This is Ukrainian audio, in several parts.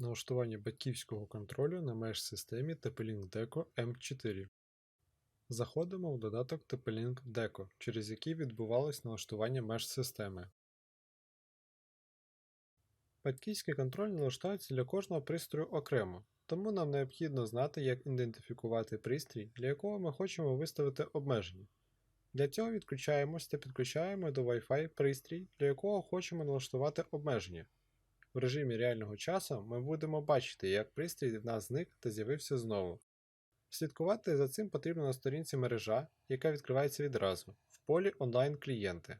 Налаштування батьківського контролю на меш-системі TP-Link Deco M4. Заходимо в додаток TP-Link Deco, через який відбувалось налаштування меш-системи. Батьківський контроль налаштується для кожного пристрою окремо, тому нам необхідно знати, як ідентифікувати пристрій, для якого ми хочемо виставити обмеження. Для цього відключаємось та підключаємо до Wi-Fi пристрій, для якого хочемо налаштувати обмеження. В режимі реального часу ми будемо бачити, як пристрій в нас зник та з'явився знову. Слідкувати за цим потрібно на сторінці мережа, яка відкривається відразу, в полі онлайн клієнти.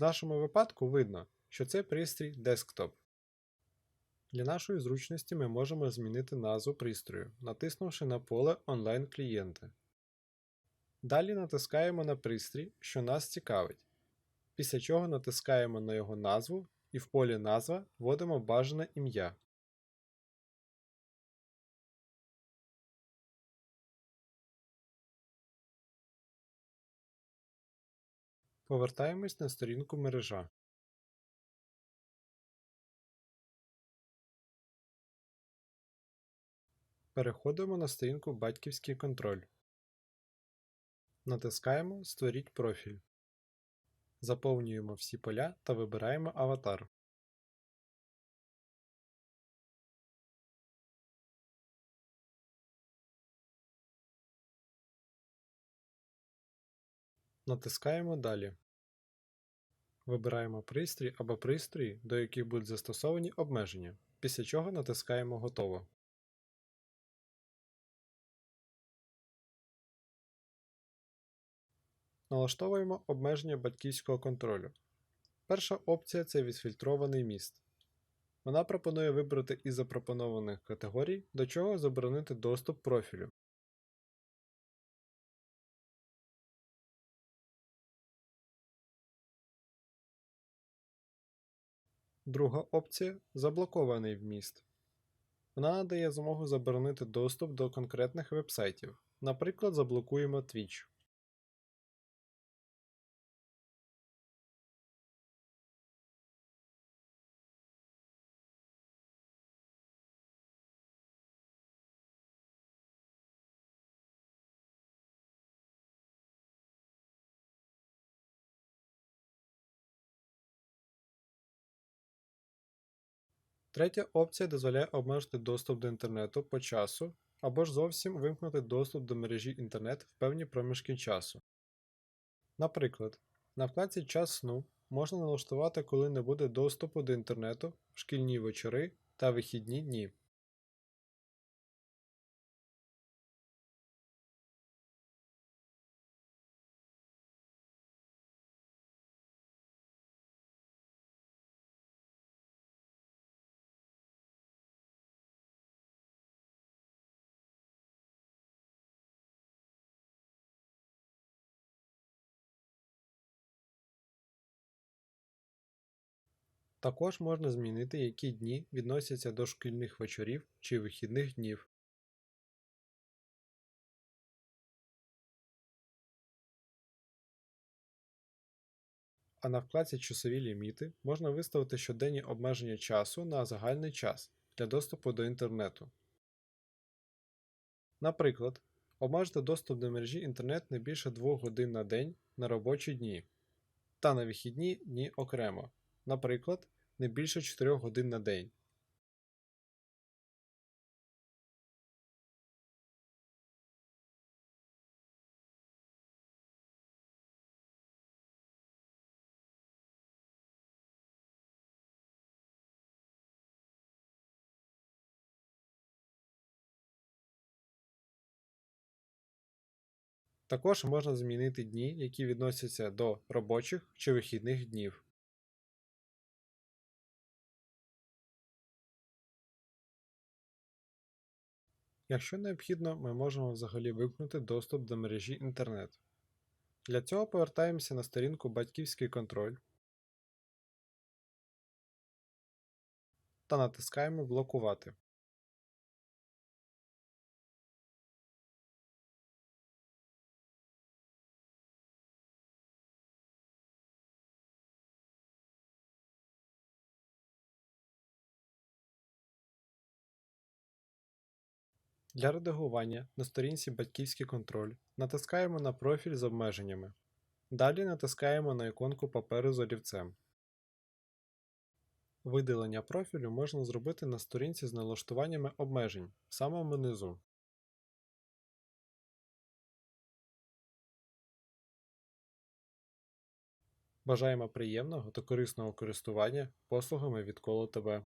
В нашому випадку видно, що це пристрій десктоп. Для нашої зручності ми можемо змінити назву пристрою, натиснувши на поле онлайн клієнти. Далі натискаємо на пристрій, що нас цікавить, після чого натискаємо на його назву і в полі Назва вводимо бажане ім'я. Повертаємось на сторінку мережа. Переходимо на сторінку Батьківський контроль. Натискаємо Створіть профіль. Заповнюємо всі поля та вибираємо Аватар. Натискаємо Далі. Вибираємо пристрій або пристрої, до яких будуть застосовані обмеження, після чого натискаємо Готово. Налаштовуємо обмеження батьківського контролю. Перша опція це відфільтрований міст. Вона пропонує вибрати із запропонованих категорій, до чого заборонити доступ профілю. Друга опція заблокований вміст. Вона надає змогу заборонити доступ до конкретних вебсайтів. Наприклад, заблокуємо Twitch. Третя опція дозволяє обмежити доступ до інтернету по часу або ж зовсім вимкнути доступ до мережі інтернет в певні проміжки часу. Наприклад, на вкладці Час сну можна налаштувати, коли не буде доступу до інтернету в шкільні вечори та вихідні дні. Також можна змінити, які дні відносяться до шкільних вечорів чи вихідних днів. А на вкладці Часові ліміти можна виставити щоденні обмеження часу на загальний час для доступу до інтернету. Наприклад, обмежити доступ до мережі інтернет не більше 2 годин на день на робочі дні та на вихідні дні окремо, наприклад, не більше 4 годин на день. Також можна змінити дні, які відносяться до робочих чи вихідних днів. Якщо необхідно, ми можемо взагалі вимкнути доступ до мережі інтернет. Для цього повертаємося на сторінку Батьківський контроль та натискаємо Блокувати. Для редагування на сторінці Батьківський контроль натискаємо на профіль з обмеженнями. Далі натискаємо на іконку паперу з олівцем. Видалення профілю можна зробити на сторінці з налаштуваннями обмежень в самому низу. Бажаємо приємного та корисного користування послугами від Коло ТБ.